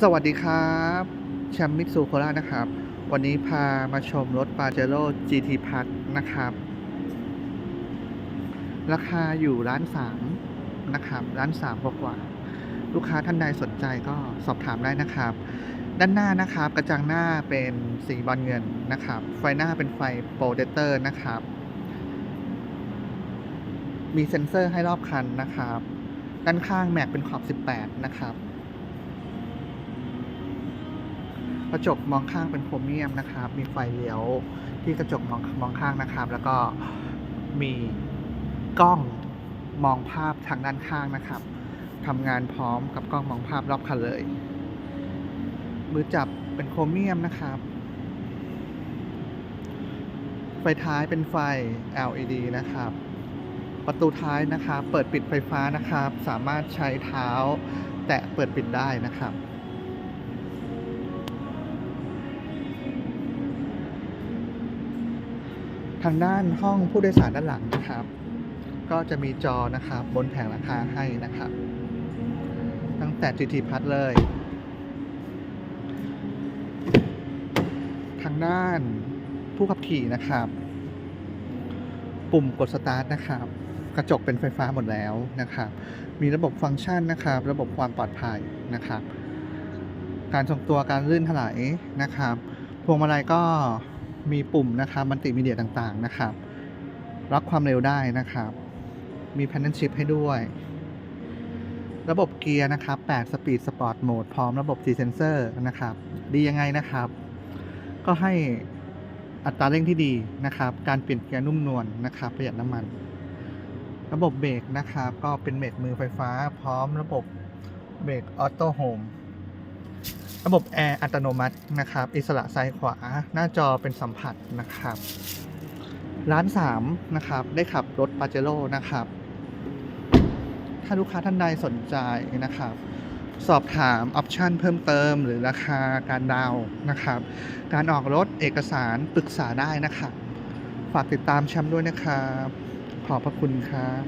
สวัสดีครับแชมป์มิตซูโครานะครับ วันนี้พามาชมรถปาเจโร่ GT p a c นะครับ ราคาอยู่ร้านสามนะครับ ร้านสามกว่า ลูกค้าท่านใดสนใจก็สอบถามได้นะครับ ด้านหน้านะครับกระจังหน้าเป็นสีบอลเงินนะครับ ไฟหน้าเป็นไฟโปรเจคเตอร์นะครับ มีเซ็นเซอร์ให้รอบคันนะครับ ด้านข้างแม็กเป็นขอบ 18 นะครับ กระจกมองข้างเป็นโครเมียมนะครับ มีไฟเลี้ยวที่กระจกมองมองข้างนะครับ แล้วก็มีกล้องมองภาพทางด้านข้างนะครับทำงานพร้อมกับกล้องมองภาพรอบคันเลย มือจับเป็นโครเมียมนะครับ ไฟท้ายเป็นไฟ LED นะครับ ประตูท้ายนะครับ เปิดปิดไฟฟ้านะครับ สามารถใช้เท้า แตะเปิดปิดได้นะครับ ทางด้านห้องผู้โดยสารด้านหลังนะครับ ก็จะมีจอนะครับบนแผงราคาให้นะครับ ตั้งแต่ GT Plus เลย ทางด้านผู้ขับขี่นะครับ ปุ่มกดสตาร์ทนะครับ กระจกเป็นไฟฟ้าหมดแล้วนะครับ มีระบบฟังก์ชันนะครับ ระบบความปลอดภัยนะครับ การทรงตัวการลื่นถลายนะครับ พวงมาลัยก็ มีปุ่มนะครับมัลติมีเดียต่างๆนะครับรับความเร็วได้นะครับ มีแพนนชิพให้ด้วย ระบบเกียร์นะครับ 8 สปีดสปอร์ตโหมดพร้อมระบบ G Sensor นะครับ ดียังไงนะครับ ก็ให้อัตราเร่งที่ดีนะครับ การเปลี่ยนเกียร์นุ่มนวลนะครับประหยัดน้ำมัน ระบบเบรกนะครับ ก็เป็นเบรกมือไฟฟ้า พร้อมระบบเบรกออโต้โฮม ระบบแอร์อัตโนมัตินะครับ อิสระซ้ายขวาหน้าจอเป็นสัมผัสนะครับ ร้าน3นะครับ ได้ขับรถปาเจโร่นะครับ ถ้าลูกค้าท่านใดสนใจนะครับ สอบถามออปชันเพิ่มเติม หรือราคาการดาวน์นะครับ การออกรถเอกสารปรึกษาได้นะครับ ฝากติดตามแชมป์ด้วยนะครับ ขอบพระคุณครับ